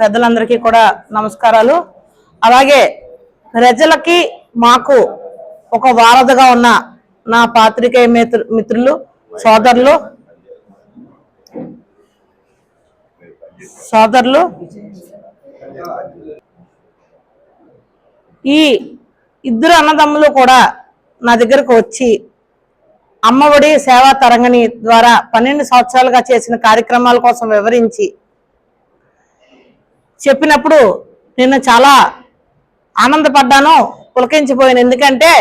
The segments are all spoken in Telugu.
పెద్దలందరికీ కూడా నమస్కారాలు. అలాగే ప్రజలకి మాకు ఒక వారధగా ఉన్న నా పాత్రికేయ మిత్రు మిత్రులు సోదరులు సోదరులు. ఈ ఇద్దరు అన్నదమ్ములు కూడా నా దగ్గరకు వచ్చి అమ్మఒడి సేవా తరంగణి ద్వారా పన్నెండు సంవత్సరాలుగా చేసిన కార్యక్రమాల కోసం వివరించి చెప్పినప్పుడు నేను చాలా ఆనందపడ్డాను పులకించిపోయాను. ఎందుకంటే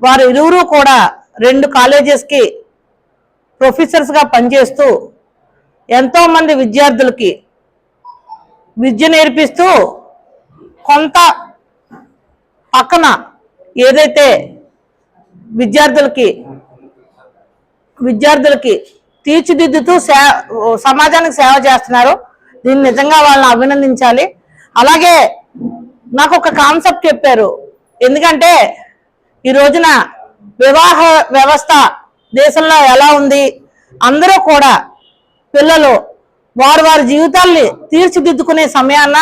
వారు ఇరువురు కూడా రెండు కాలేజెస్కి ప్రొఫెసర్స్గా పనిచేస్తూ ఎంతో మంది విద్యార్థులకి విద్య నేర్పిస్తూ కొంత పక్కన ఏదైతే విద్యార్థులకి విద్యార్థులకి తీర్చిదిద్దుతూ సే సమాజానికి సేవ చేస్తున్నారు దీన్ని నిజంగా వాళ్ళని అభినందించాలి. అలాగే నాకు ఒక కాన్సెప్ట్ చెప్పారు. ఎందుకంటే ఈ రోజున వివాహ వ్యవస్థ దేశంలో ఎలా ఉంది? అందరూ కూడా పిల్లలు వారు వారి జీవితాల్ని తీర్చిదిద్దుకునే సమయాన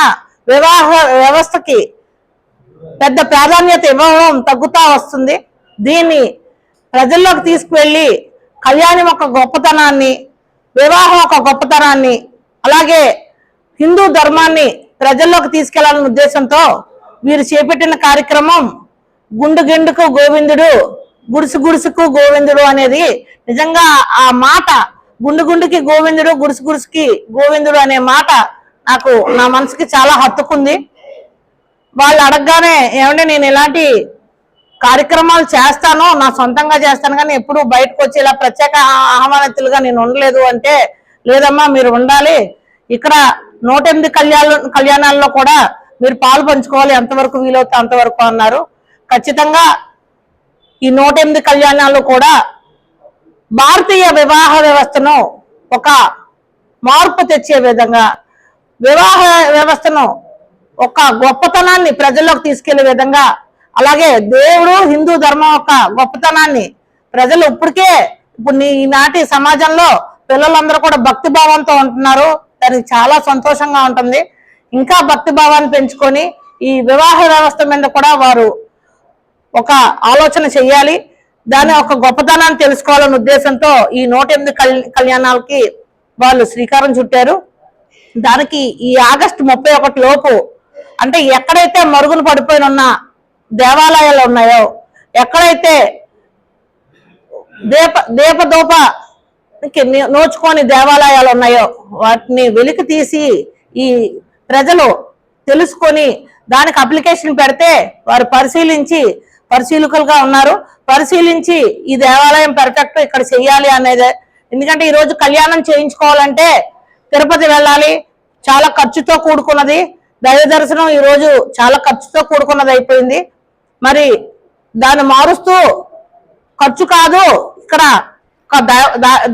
వివాహ వ్యవస్థకి పెద్ద ప్రాధాన్యత ఇవ్వడం తగ్గుతా వస్తుంది. దీన్ని ప్రజల్లోకి తీసుకువెళ్ళి కళ్యాణం ఒక గొప్పతనాన్ని వివాహం ఒక గొప్పతనాన్ని అలాగే హిందూ ధర్మాన్ని ప్రజల్లోకి తీసుకెళ్ళాలనే ఉద్దేశంతో వీరు చేపట్టిన కార్యక్రమం గుండు గిండుకు గోవిందుడు గుడుసు గుడుసుకు గోవిందుడు అనేది నిజంగా ఆ మాట గుండు గుండుకి గోవిందుడు గుడుసు గుడుసుకి గోవిందుడు అనే మాట నాకు నా మనసుకి చాలా హత్తుకుంది. వాళ్ళు అడగగానే ఏమంటే నేను ఇలాంటి కార్యక్రమాలు చేస్తాను నా సొంతంగా చేస్తాను కానీ ఎప్పుడు బయటకు వచ్చి ఇలా ప్రత్యేక ఆహ్వానితులుగా నేను ఉండలేదు అంటే లేదమ్మా మీరు ఉండాలి ఇక్కడ నూట ఎనిమిది కళ్యాణ కళ్యాణాల్లో కూడా మీరు పాలు పంచుకోవాలి. ఎంతవరకు వీలవుతే అంతవరకు అన్నారు. ఖచ్చితంగా ఈ నూట ఎనిమిది కళ్యాణాల్లో కూడా భారతీయ వివాహ వ్యవస్థను ఒక మార్పు తెచ్చే విధంగా వివాహ వ్యవస్థను ఒక గొప్పతనాన్ని ప్రజల్లోకి తీసుకెళ్ళే విధంగా అలాగే దేవుడు హిందూ ధర్మం యొక్క గొప్పతనాన్ని ప్రజలు ఇప్పటికే ఇప్పుడు నీ- ఈనాటి సమాజంలో పిల్లలందరూ కూడా భక్తి భావంతో ఉంటున్నారు. దానికి చాలా సంతోషంగా ఉంటుంది. ఇంకా భక్తి భావాన్ని పెంచుకొని ఈ వివాహ వ్యవస్థ మీద కూడా వారు ఒక ఆలోచన చెయ్యాలి. దాని ఒక గొప్పతనాన్ని తెలుసుకోవాలనే ఉద్దేశంతో ఈ నూట ఎనిమిది కల్- కళ్యాణాలకి వాళ్ళు శ్రీకారం చుట్టారు. దానికి ఈ ఆగస్టు ముప్పై ఒకటి లోపు అంటే ఎక్కడైతే మరుగున పడిపోయిన ఉన్న దేవాలయాలు ఉన్నాయో ఎక్కడైతే దీప దీపదూప నోచుకొని దేవాలయాలు ఉన్నాయో వాటిని వెలికి తీసి ఈ ప్రజలు తెలుసుకొని దానికి అప్లికేషన్ పెడితే వారు పరిశీలించి పరిశీలకులుగా ఉన్నారు. పరిశీలించి ఈ దేవాలయం పెర్ఫెక్ట్ ఇక్కడ చెయ్యాలి అనేది. ఎందుకంటే ఈరోజు కళ్యాణం చేయించుకోవాలంటే తిరుపతి వెళ్ళాలి. చాలా ఖర్చుతో కూడుకున్నది. దైవ దర్శనం ఈరోజు చాలా ఖర్చుతో కూడుకున్నది అయిపోయింది. మరి దాన్ని మారుస్తూ ఖర్చు కాదు. ఇక్కడ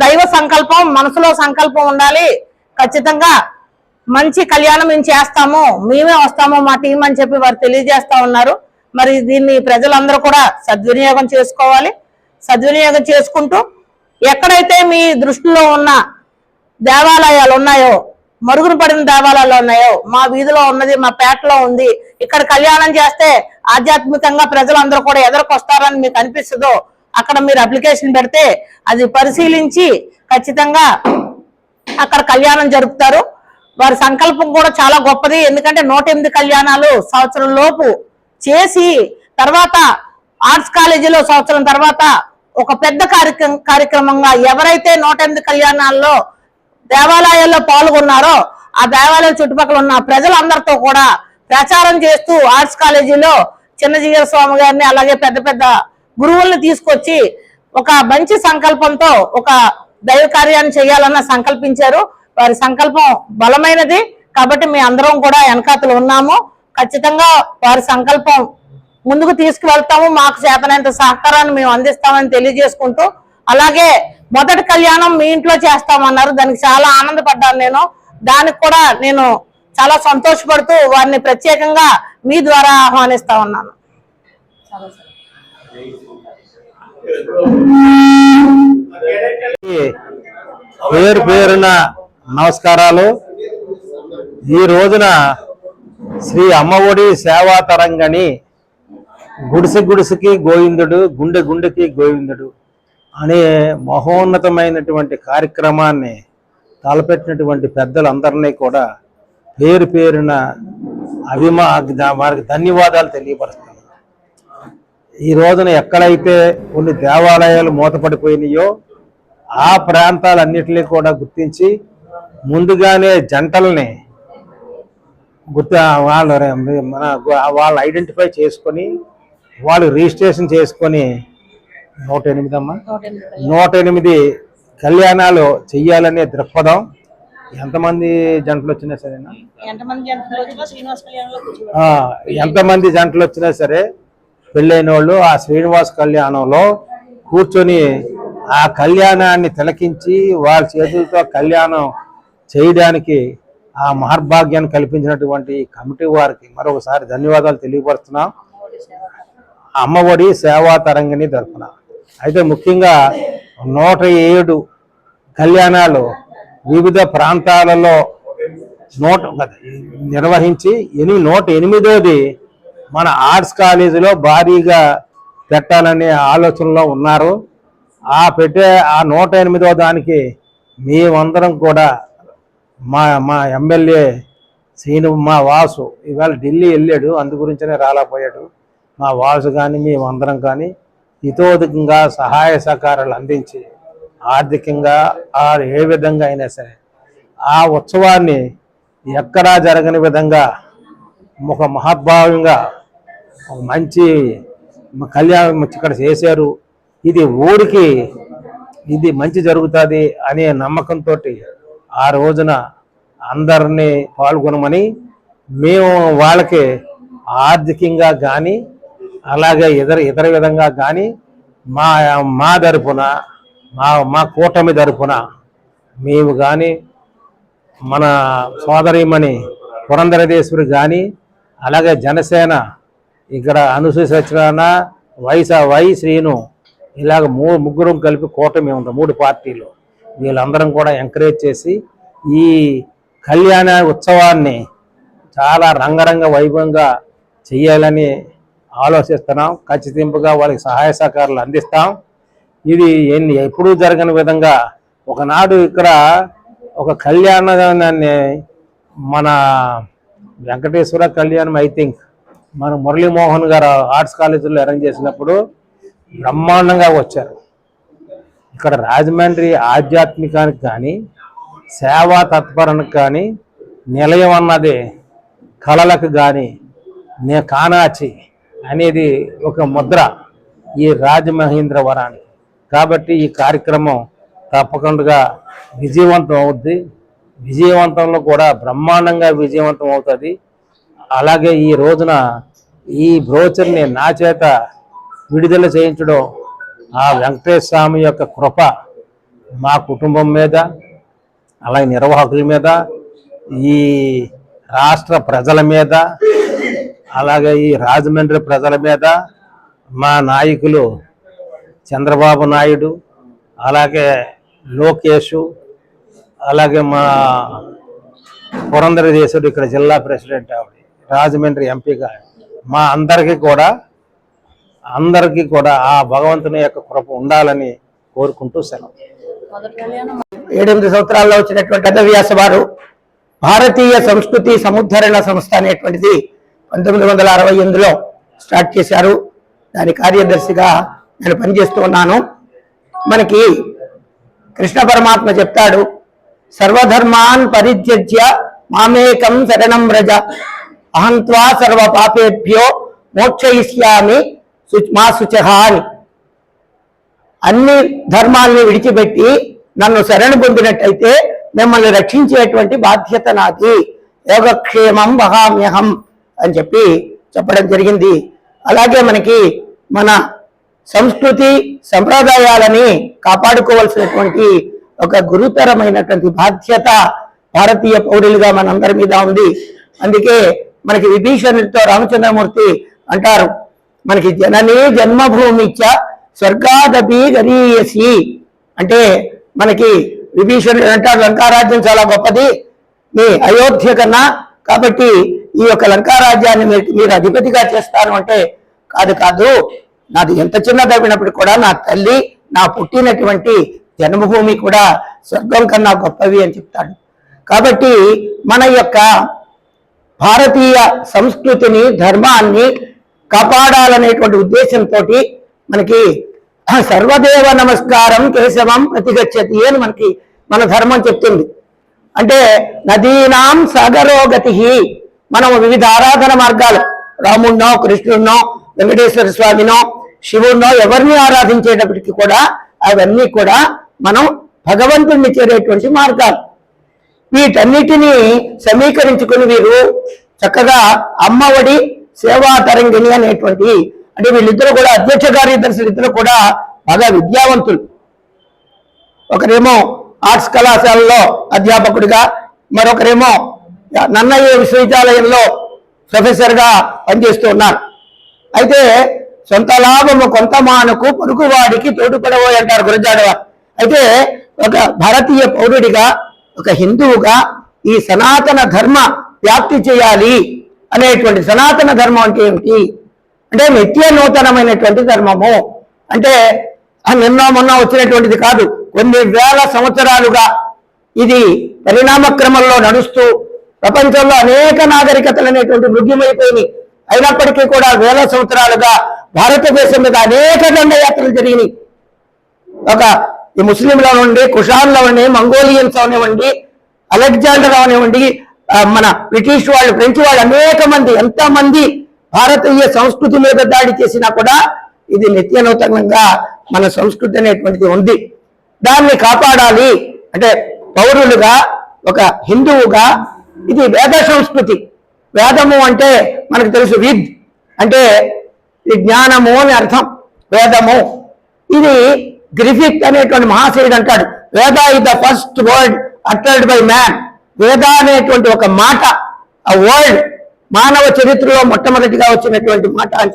దైవ సంకల్పం మనసులో సంకల్పం ఉండాలి. ఖచ్చితంగా మంచి కళ్యాణం మేము చేస్తాము. మేమే వస్తాము మా టీం అని చెప్పి వారు తెలియజేస్తా ఉన్నారు. మరి దీన్ని ప్రజలందరూ కూడా సద్వినియోగం చేసుకోవాలి. సద్వినియోగం చేసుకుంటూ ఎక్కడైతే మీ దృష్టిలో ఉన్న దేవాలయాలు ఉన్నాయో మరుగున పడిన దేవాలయాలు ఉన్నాయో మా వీధిలో ఉన్నది మా పేటలో ఉంది ఇక్కడ కళ్యాణం చేస్తే ఆధ్యాత్మికంగా ప్రజలందరూ కూడా ఎదురుకొస్తారని మీకు అనిపిస్తుందో అక్కడ మీరు అప్లికేషన్ పెడితే అది పరిశీలించి ఖచ్చితంగా అక్కడ కళ్యాణం జరుపుతారు. వారి సంకల్పం కూడా చాలా గొప్పది. ఎందుకంటే నూట ఎనిమిది కళ్యాణాలు సంవత్సరం లోపు చేసి తర్వాత ఆర్ట్స్ కాలేజీలో సంవత్సరం తర్వాత ఒక పెద్ద కార్యక్రమం కార్యక్రమంగా ఎవరైతే నూట ఎనిమిది కళ్యాణాల్లో దేవాలయాల్లో పాల్గొన్నారో ఆ దేవాలయం చుట్టుపక్కల ఉన్న ప్రజలందరితో కూడా ప్రచారం చేస్తూ ఆర్ట్స్ కాలేజీలో చిన్నజీవ స్వామి గారిని అలాగే పెద్ద పెద్ద గురువుల్ని తీసుకొచ్చి ఒక మంచి సంకల్పంతో ఒక దైవ కార్యాన్ని చేయాలన్న సంకల్పించారు. వారి సంకల్పం బలమైనది. కాబట్టి మీ అందరం కూడా వెనకాతలు ఉన్నాము. ఖచ్చితంగా వారి సంకల్పం ముందుకు తీసుకువెళ్తాము. మాకు చేతనంత సహకారాన్ని మేము అందిస్తామని తెలియజేసుకుంటూ అలాగే మొదటి కళ్యాణం మీ ఇంట్లో చేస్తామన్నారు. దానికి చాలా ఆనందపడ్డాను నేను. దానికి కూడా నేను చాలా సంతోషపడుతూ వారిని ప్రత్యేకంగా మీ ద్వారా ఆహ్వానిస్తా ఉన్నాను. పేరు పేరున నమస్కారాలు. ఈ రోజున శ్రీ అమ్మఒడి సేవా తరంగని గుడిసె గుడిసెకి గోవిందుడు గుండె గుండెకి గోవిందుడు అనే మహోన్నతమైనటువంటి కార్యక్రమాన్ని తలపెట్టినటువంటి పెద్దలందరినీ కూడా పేరు పేరున అభిమా వారికి ధన్యవాదాలు తెలియపరుస్తున్నాను. ఈ రోజున ఎక్కడైతే కొన్ని దేవాలయాలు మూతపడిపోయినాయో ఆ ప్రాంతాలన్నిటినీ కూడా గుర్తించి ముందుగానే జంటల్ని గుర్తు వాళ్ళు మన వాళ్ళు ఐడెంటిఫై చేసుకొని వాళ్ళు రిజిస్ట్రేషన్ చేసుకొని నూట ఎనిమిది. అమ్మా నూట ఎనిమిది కళ్యాణాలు చెయ్యాలనే దృక్పథం ఎంతమంది జంటలు వచ్చినా సరేనా? ఎంతమంది జంటలు వచ్చినా సరే పెళ్ళైన వాళ్ళు ఆ శ్రీనివాస్ కళ్యాణంలో కూర్చొని ఆ కళ్యాణాన్ని తిలకించి వాళ్ళ చేతులతో కళ్యాణం చేయడానికి ఆ మహర్భాగ్యాన్ని కల్పించినటువంటి కమిటీ వారికి మరొకసారి ధన్యవాదాలు తెలియపరుస్తున్నాం. అమ్మఒడి సేవా తరంగిణి తరఫున అయితే ముఖ్యంగా నూట ఏడు కళ్యాణాలు వివిధ ప్రాంతాలలో నూట నిర్వహించి ఎనిమిది నూట ఎనిమిదోది మన ఆర్ట్స్ కాలేజీలో భారీగా పెట్టాలనే ఆలోచనలో ఉన్నారు. ఆ పెట్టే ఆ నూట ఎనిమిదో దానికి మేమందరం కూడా మా మా ఎమ్మెల్యే శ్రీను మా వాసు ఇవాళ ఢిల్లీ వెళ్ళాడు అందు గురించనే రాలేకపోయాడు. మా వాసు కానీ మేమందరం కానీ హితోధికంగా సహాయ సహకారాలు అందించి ఆర్థికంగా ఆ ఏ విధంగా అయినా సరే ఆ ఉత్సవాన్ని ఎక్కడా జరగని విధంగా ఒక మహాభావంగా ఒక మంచి కళ్యాణం ఇక్కడ చేశారు. ఇది ఊరికి ఇది మంచి జరుగుతుంది అనే నమ్మకంతో ఆ రోజున అందరినీ పాల్గొనమని మేము వాళ్ళకి ఆర్థికంగా కానీ అలాగే ఇతర ఇతర విధంగా కానీ మా మా తరపున మా మా కూటమి తరపున మేము కానీ మన సోదరిమణి పురంధరదేశ్వరి కానీ అలాగే జనసేన ఇక్కడ అనుసూయ సత్యనారాయణ వైసా వై శ్రీను ఇలాగ మూ ముగ్గురం కలిపి కూటమి ఉంది మూడు పార్టీలు. వీళ్ళందరం కూడా ఎంకరేజ్ చేసి ఈ కళ్యాణ ఉత్సవాన్ని చాలా రంగరంగ వైభవంగా చేయాలని ఆలోచిస్తున్నాం. ఖచ్చితింపుగా వాళ్ళకి సహాయ సహకారాలు అందిస్తాం. ఇది ఎన్ని ఎప్పుడూ జరగని విధంగా ఒకనాడు ఇక్కడ ఒక కళ్యాణాన్ని మన వెంకటేశ్వర కళ్యాణం ఐ థింక్ మన మురళీమోహన్ గారు ఆర్ట్స్ కాలేజీలో అరేంజ్ చేసినప్పుడు బ్రహ్మాండంగా వచ్చారు. ఇక్కడ రాజమండ్రి ఆధ్యాత్మికానికి కానీ సేవా తత్పరానికి కానీ నిలయం అన్నది కళలకు కానీ నే కానాచి అనేది ఒక ముద్ర ఈ రాజమహేంద్రవరానికి కాబట్టి ఈ కార్యక్రమం తప్పకుండా విజయవంతం అవుద్ది. విజయవంతంలో కూడా బ్రహ్మాండంగా విజయవంతం అవుతుంది. అలాగే ఈ రోజున ఈ బ్రోచర్ని నా చేత విడుదల చేయించడం ఆ వెంకటేశ్వర స్వామి యొక్క కృప మా కుటుంబం మీద అలాగే నిర్వాహకుల మీద ఈ రాష్ట్ర ప్రజల మీద అలాగే ఈ రాజమండ్రి ప్రజల మీద మా నాయకులు చంద్రబాబు నాయుడు అలాగే లోకేష్ అలాగే మా పురంధరదేశుడు ఇక్కడ జిల్లా ప్రెసిడెంట్ ఆవిడ రాజమండ్రి ఎంపీగా. మా అందరికీ కూడా అందరికీ కూడా ఆ భగవంతుని యొక్క కృప ఉండాలని కోరుకుంటూ సెలవు. ఏడెనిమిది సంవత్సరాల్లో వచ్చినటువంటి పెద్ద వారు భారతీయ సంస్కృతి సముద్ధరణ సంస్థ అనేటువంటిది పంతొమ్మిది వందల అరవై ఎనిమిదిలో స్టార్ట్ చేశారు. దాని కార్యదర్శిగా నేను పనిచేస్తూ ఉన్నాను. మనకి కృష్ణ పరమాత్మ చెప్తాడు సర్వధర్మాన్ పరిత్యజ్య మామేకం శరణం వ్రజ. అహంత్వా సర్వ పాపేభ్యో మోక్షయిష్యామి మా శుచహ అని అన్ని ధర్మాల్ని విడిచిపెట్టి నన్ను శరణు పొందినట్టయితే మిమ్మల్ని రక్షించేటువంటి బాధ్యత నాది. యోగక్షేమం వహామ్యహం అని చెప్పి చెప్పడం జరిగింది. అలాగే మనకి మన సంస్కృతి సంప్రదాయాలని కాపాడుకోవాల్సినటువంటి ఒక గురుతరమైనటువంటి బాధ్యత భారతీయ పౌరులుగా మనందరి మీద ఉంది. అందుకే మనకి విభీషణుడితో రామచంద్రమూర్తి అంటారు మనకి జననే జన్మభూమిచ్చ స్వర్గాదపి గరీయసి. అంటే మనకి విభీషణుడు అంటాడు లంకారాజ్యం చాలా గొప్పది మీ అయోధ్య కన్నా కాబట్టి ఈ యొక్క లంకారాజ్యాన్ని మీరు మీరు అధిపతిగా చేస్తాను అంటే కాదు కాదు నాది ఎంత చిన్నదైనప్పటికీ కూడా నా తల్లి నా పుట్టినటువంటి జన్మభూమి కూడా స్వర్గం కన్నా గొప్పవి అని చెప్తాడు. కాబట్టి మన యొక్క భారతీయ సంస్కృతిని ధర్మాన్ని కాపాడాలనేటువంటి ఉద్దేశంతో మనకి సర్వదేవ నమస్కారం కేశవం ప్రతిగచ్చతి అని మనకి మన ధర్మం చెప్తుంది. అంటే నదీనాం సాగరోగతి మనం వివిధ ఆరాధన మార్గాలు. రాముణ్ణో కృష్ణున్నో వెంకటేశ్వర స్వామినో శివుణ్ణో ఎవరిని ఆరాధించేటప్పటికి కూడా అవన్నీ కూడా మనం భగవంతుణ్ణి చేరేటువంటి మార్గాలు. వీటన్నిటినీ సమీకరించుకుని వీరు చక్కగా అమ్మఒడి సేవా తరంగిణి అనేటువంటి అంటే వీళ్ళిద్దరు కూడా అధ్యక్ష కార్యదర్శులు ఇద్దరు కూడా బాగా విద్యావంతులు. ఒకరేమో ఆర్ట్స్ కళాశాలలో అధ్యాపకుడిగా మరొకరేమో నన్నయ్య విశ్వవిద్యాలయంలో ప్రొఫెసర్గా పనిచేస్తూ ఉన్నారు. అయితే సొంత లాభము కొంత మానకు పొరుగువాడికి తోడుపడబోయి అంటారు గురజాడవారు. అయితే ఒక భారతీయ పౌరుడిగా ఒక హిందువుగా ఈ సనాతన ధర్మ వ్యాప్తి చేయాలి అనేటువంటి సనాతన ధర్మం అంటే ఏమిటి? అంటే నిత్య నూతనమైనటువంటి ధర్మము. అంటే నిన్న మొన్న వచ్చినటువంటిది కాదు కొన్ని వేల సంవత్సరాలుగా ఇది పరిణామ క్రమంలో నడుస్తూ ప్రపంచంలో అనేక నాగరికతలు అనేటువంటి మృగ్యమైపోయినాయి. అయినప్పటికీ కూడా వేల సంవత్సరాలుగా భారతదేశం మీద అనేక దండయాత్రలు జరిగినాయి. ఒక ఈ ముస్లింలు అవ్వండి కుషాన్లు అవనివ్వండి మంగోలియన్స్ అవనివ్వండి అలెగ్జాండర్ అవనివ్వండి మన బ్రిటిష్ వాళ్ళు ఫ్రెంచ్ వాళ్ళు అనేక మంది ఎంతమంది భారతీయ సంస్కృతి మీద దాడి చేసినా కూడా ఇది నిత్యనూతనంగా మన సంస్కృతి అనేటువంటిది ఉంది. దాన్ని కాపాడాలి. అంటే పౌరులుగా ఒక హిందువుగా ఇది వేద సంస్కృతి. వేదము అంటే మనకు తెలుసు విద్ అంటే జ్ఞానము అని అర్థం. వేదము. ఇది గ్రిఫిక్ అనేటువంటి మహాశయుడు అంటాడు. Veda is the first word uttered by man. Veda అనేటువంటి ఒక మాట ఆ వర్డ్ మానవ చరిత్రలో మొట్టమొదటిగా వచ్చినటువంటి మాట అని